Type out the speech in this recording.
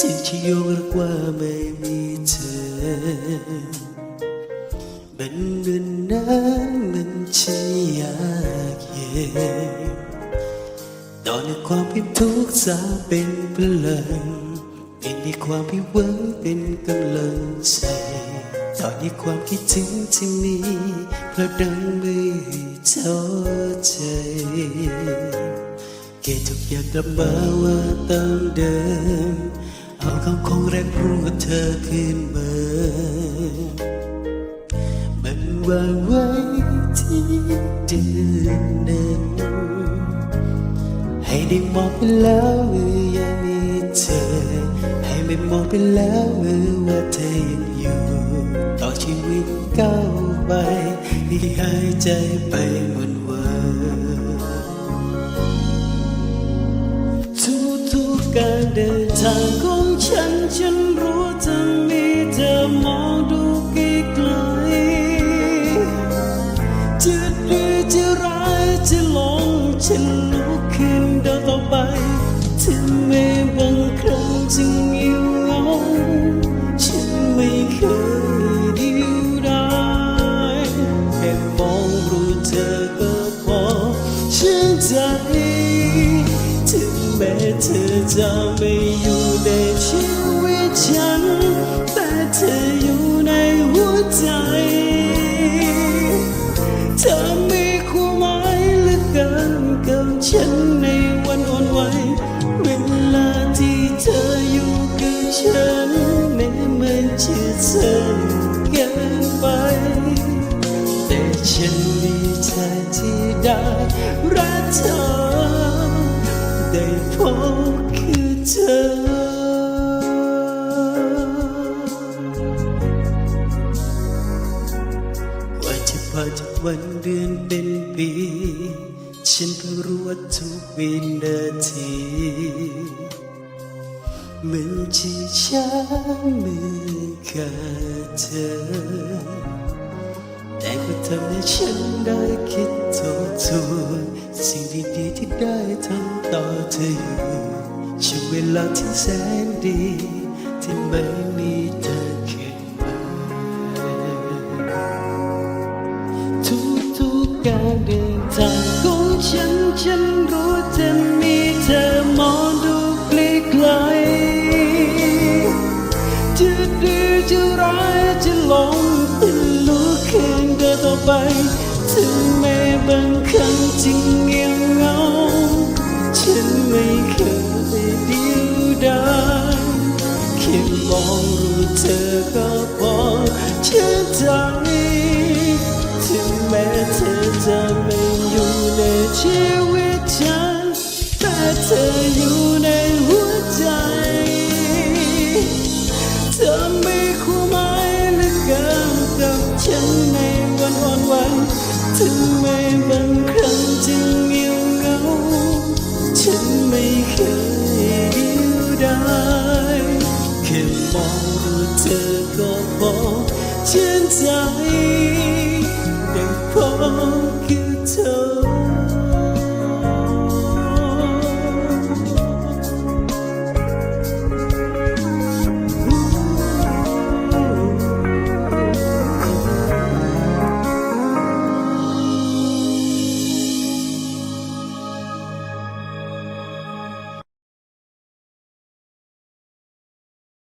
สิ่งที่ยกรักว่าไม่มีเธอ มันนนานมันช่างยากเย็น ตอนในความผิดทุกข์สาเป็นพลังเป็นในความผิดวังเป็นกำลังใจตอนนี้ความคิดถึงที่มีเพราะดังไม่ท้อใจเกทุกอย่างกลับมาว่าตามเดิมเอาคำคงแรกรู้ว่าเธอขึ้นมามันวางไว้ที่เดินนั้น ให้ได้มองไปแล้วเมื่อยังมีเธอ ให้ไม่มองไปแล้วเมื่อว่าเธอยังอยู่ต่อชีวิตก้าวไปให้หายใจไปวันวันทุกทุกๆการเดินทางของฉัน นใจถึงแม้เธอจะไม่อยู่ในชีวิตฉัน แต่เธออยู่ในหัวใจ เธอมีความหมายเหลือเกินกับฉันในวันอ่อนไหวเวลาที่เธออยู่กับฉันแม้มันจะสั้นเกินไปแต่ฉันดีใจที่ได้รัก เธอ ได้พบคือเธอว่าจะผ่านทุกวันเดือนเป็นปี ฉันเพิ่งรู้ว่าทุกวินาทีมันจะช้าเมือกับเธอ แต่ก็ทำให้ฉันได้คิดทบทวน สิ่งดีๆที่ได้ทำต่อเธออยู่ช่วงเวลาที่แสนดี ที่ไม่มีเธอเขึ้นมาทุกๆการเดินทางของฉันฉันรู้จะมีเธอมองดูไกลๆจะดีจะร้ายจะหลงจะลุกขึ้นเดินต่อไป ถึงแม้บางครั้งจะเงียบเหงาฉัน ไม่เคยเดิ้วดายแค่มองรู้เธอก็พอเชื่อใจถึงแม้เธอจะไม่อยู่ในชีวิตฉันแต่เธออยู่ ได้ แค่มองดูเธอก็พอชื่นใจ